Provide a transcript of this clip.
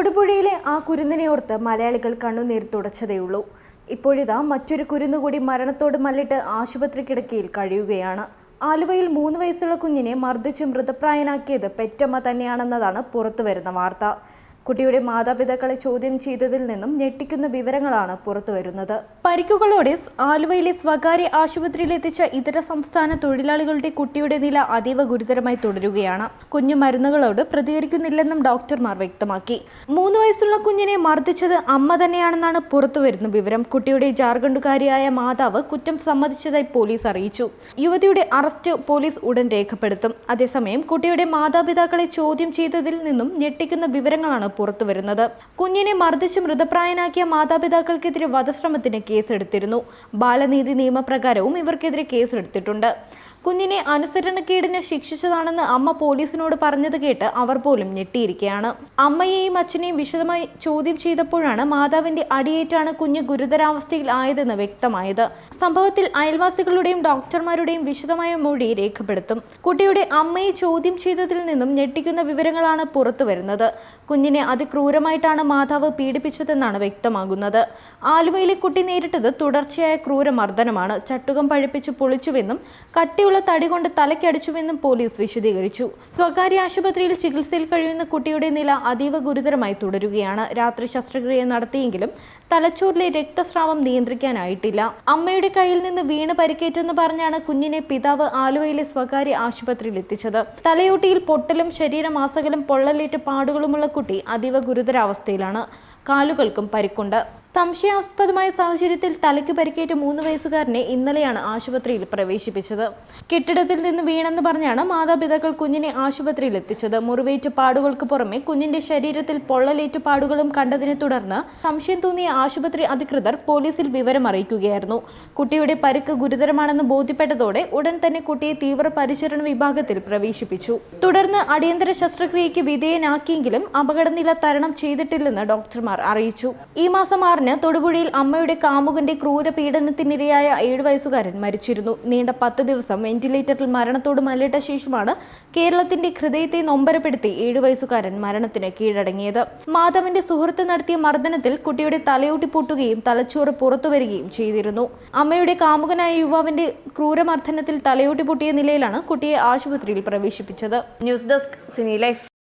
തൊടുപുഴയിലെ ആ കുരുന്നിനെ ഓർത്ത് മലയാളികൾ കണ്ണുനീർ തുടച്ചതേയുള്ളൂ. ഇപ്പോഴിതാ മറ്റൊരു കുരുന്നുകൂടി മരണത്തോട് മല്ലിട്ട് ആശുപത്രി കിടക്കയിൽ കഴിയുകയാണ്. ആലുവയിൽ മൂന്ന് വയസ്സുള്ള കുഞ്ഞിനെ മർദ്ദിച്ച് മൃതപ്രായനാക്കിയത് പെറ്റമ്മ തന്നെയാണെന്നതാണ് പുറത്തുവരുന്ന വാർത്ത. കുട്ടിയുടെ മാതാപിതാക്കളെ ചോദ്യം ചെയ്തതിൽ നിന്നും ഞെട്ടിക്കുന്ന വിവരങ്ങളാണ് പുറത്തുവരുന്നത് പരിക്കുകളോടെ ആലുവയിലെ സ്വകാര്യ ആശുപത്രിയിൽ എത്തിച്ച ഇതര സംസ്ഥാന തൊഴിലാളികളുടെ കുട്ടിയുടെ നില അതീവ ഗുരുതരമായി തുടരുകയാണ്. കുഞ്ഞു മരുന്നുകളോട് പ്രതികരിക്കുന്നില്ലെന്നും ഡോക്ടർമാർ വ്യക്തമാക്കി. മൂന്ന് വയസ്സുള്ള കുഞ്ഞിനെ മർദ്ദിച്ചത് അമ്മ തന്നെയാണെന്നാണ് പുറത്തുവരുന്ന വിവരം. കുട്ടിയുടെ ജാർഖണ്ഡുകാരിയായ മാതാവ് കുറ്റം സമ്മതിച്ചതായി പോലീസ് അറിയിച്ചു. യുവതിയുടെ അറസ്റ്റ് പോലീസ് ഉടൻ രേഖപ്പെടുത്തും. അതേസമയം കുട്ടിയുടെ മാതാപിതാക്കളെ ചോദ്യം ചെയ്തതിൽ നിന്നും ഞെട്ടിക്കുന്ന വിവരങ്ങളാണ് പുറത്തുവരുന്നത് കുഞ്ഞിനെ മർദ്ദിച്ച് മൃതപ്രായനാക്കിയ മാതാപിതാക്കൾക്കെതിരെ വധശ്രമത്തിന് കേസെടുത്തിരുന്നു. ബാലനീതി നിയമപ്രകാരവും ഇവർക്കെതിരെ കേസെടുത്തിട്ടുണ്ട്. കുഞ്ഞിനെ അനുസരണക്കേടിന് ശിക്ഷിച്ചതാണെന്ന് അമ്മ പോലീസിനോട് പറഞ്ഞത് കേട്ട് അവർ പോലും ഞെട്ടിയിരിക്കുകയാണ്. അമ്മയെയും അച്ഛനെയും വിശദമായി ചോദ്യം ചെയ്തപ്പോഴാണ് മാതാവിന്റെ അടിയേറ്റാണ് കുഞ്ഞ് ഗുരുതരാവസ്ഥയിൽ ആയതെന്ന് വ്യക്തമായത്. സംഭവത്തിൽ അയൽവാസികളുടെയും ഡോക്ടർമാരുടെയും വിശദമായ മൊഴി രേഖപ്പെടുത്തും. കുട്ടിയുടെ അമ്മയെ ചോദ്യം ചെയ്തതിൽ നിന്നും ഞെട്ടിക്കുന്ന വിവരങ്ങളാണ് പുറത്തു വരുന്നത്. കുഞ്ഞിനെ അതിക്രൂരമായിട്ടാണ് മാതാവ് പീഡിപ്പിച്ചതെന്നാണ് വ്യക്തമാകുന്നത്. ആലുവയിലെ കുട്ടി നേരിട്ടത് തുടർച്ചയായ ക്രൂരമർദ്ദനമാണ്. ചട്ടുകം പഴിപ്പിച്ച് പൊളിച്ചുവെന്നും കട്ടിയുള്ള തടി കൊണ്ട് തലയ്ക്കടിച്ചുവെന്നും പോലീസ് വിശദീകരിച്ചു. സ്വകാര്യ ആശുപത്രിയിൽ ചികിത്സയിൽ കഴിയുന്ന കുട്ടിയുടെ നില അതീവ ഗുരുതരമായി തുടരുകയാണ്. രാത്രി ശസ്ത്രക്രിയ നടത്തിയെങ്കിലും തലച്ചോറിലെ രക്തസ്രാവം നിയന്ത്രിക്കാനായിട്ടില്ല. അമ്മയുടെ കയ്യിൽ നിന്ന് വീണ് പരിക്കേറ്റെന്ന് പറഞ്ഞാണ് കുഞ്ഞിനെ പിതാവ് ആലുവയിലെ സ്വകാര്യ ആശുപത്രിയിൽ എത്തിച്ചത്. തലയോട്ടിയിൽ പൊട്ടലും ശരീരമാസകലും പൊള്ളലേറ്റ് പാടുകളുമുള്ള കുട്ടി അതീവ ഗുരുതരാവസ്ഥയിലാണ്. കാലുകൾക്കും പരിക്കുണ്ട്. സംശയാസ്പദമായ സാഹചര്യത്തിൽ തലയ്ക്ക് പരിക്കേറ്റ മൂന്ന് വയസ്സുകാരനെ ഇന്നലെയാണ് ആശുപത്രിയിൽ പ്രവേശിപ്പിച്ചത്. കെട്ടിടത്തിൽ നിന്ന് വീണെന്ന് പറഞ്ഞാണ് മാതാപിതാക്കൾ കുഞ്ഞിനെ ആശുപത്രിയിൽ എത്തിച്ചത്. മുറിവേറ്റ പാടുകൾക്ക് പുറമെ കുഞ്ഞിന്റെ ശരീരത്തിൽ പൊള്ളലേറ്റ പാടുകളും കണ്ടതിനെ തുടർന്ന് സംശയം തോന്നിയ ആശുപത്രി അധികൃതർ പോലീസിൽ വിവരം അറിയിക്കുകയായിരുന്നു. കുട്ടിയുടെ പരിക്ക് ഗുരുതരമാണെന്ന് ബോധ്യപ്പെട്ടതോടെ ഉടൻ തന്നെ കുട്ടിയെ തീവ്ര പരിചരണ വിഭാഗത്തിൽ പ്രവേശിപ്പിച്ചു. തുടർന്ന് അടിയന്തര ശസ്ത്രക്രിയയ്ക്ക് വിധേയനാക്കിയെങ്കിലും അപകടനില തരണം ചെയ്തിട്ടില്ലെന്ന് ഡോക്ടർമാർ അറിയിച്ചു. ഈ മാസം ആറിന് തൊടുപുഴയിൽ അമ്മയുടെ കാമുകന്റെ ക്രൂര പീഡനത്തിനിരയായ ഏഴു വയസ്സുകാരൻ മരിച്ചിരുന്നു. നീണ്ട പത്ത് ദിവസം വെന്റിലേറ്ററിൽ മരണത്തോട് മല്ലിട്ട ശേഷമാണ് കേരളത്തിന്റെ ഹൃദയത്തെ നൊമ്പരപ്പെടുത്തി ഏഴു വയസ്സുകാരൻ മരണത്തിന് കീഴടങ്ങിയത്. മാധവന്റെ സുഹൃത്ത് നടത്തിയ മർദ്ദനത്തിൽ കുട്ടിയുടെ തലയൂട്ടി പൊട്ടുകയും തലച്ചോറ് പുറത്തുവരികയും ചെയ്തിരുന്നു. അമ്മയുടെ കാമുകനായ യുവാവിന്റെ ക്രൂരമർദ്ദനത്തിൽ തലയൂട്ടി പൊട്ടിയ നിലയിലാണ് കുട്ടിയെ ആശുപത്രിയിൽ പ്രവേശിപ്പിച്ചത്. News desk Sini life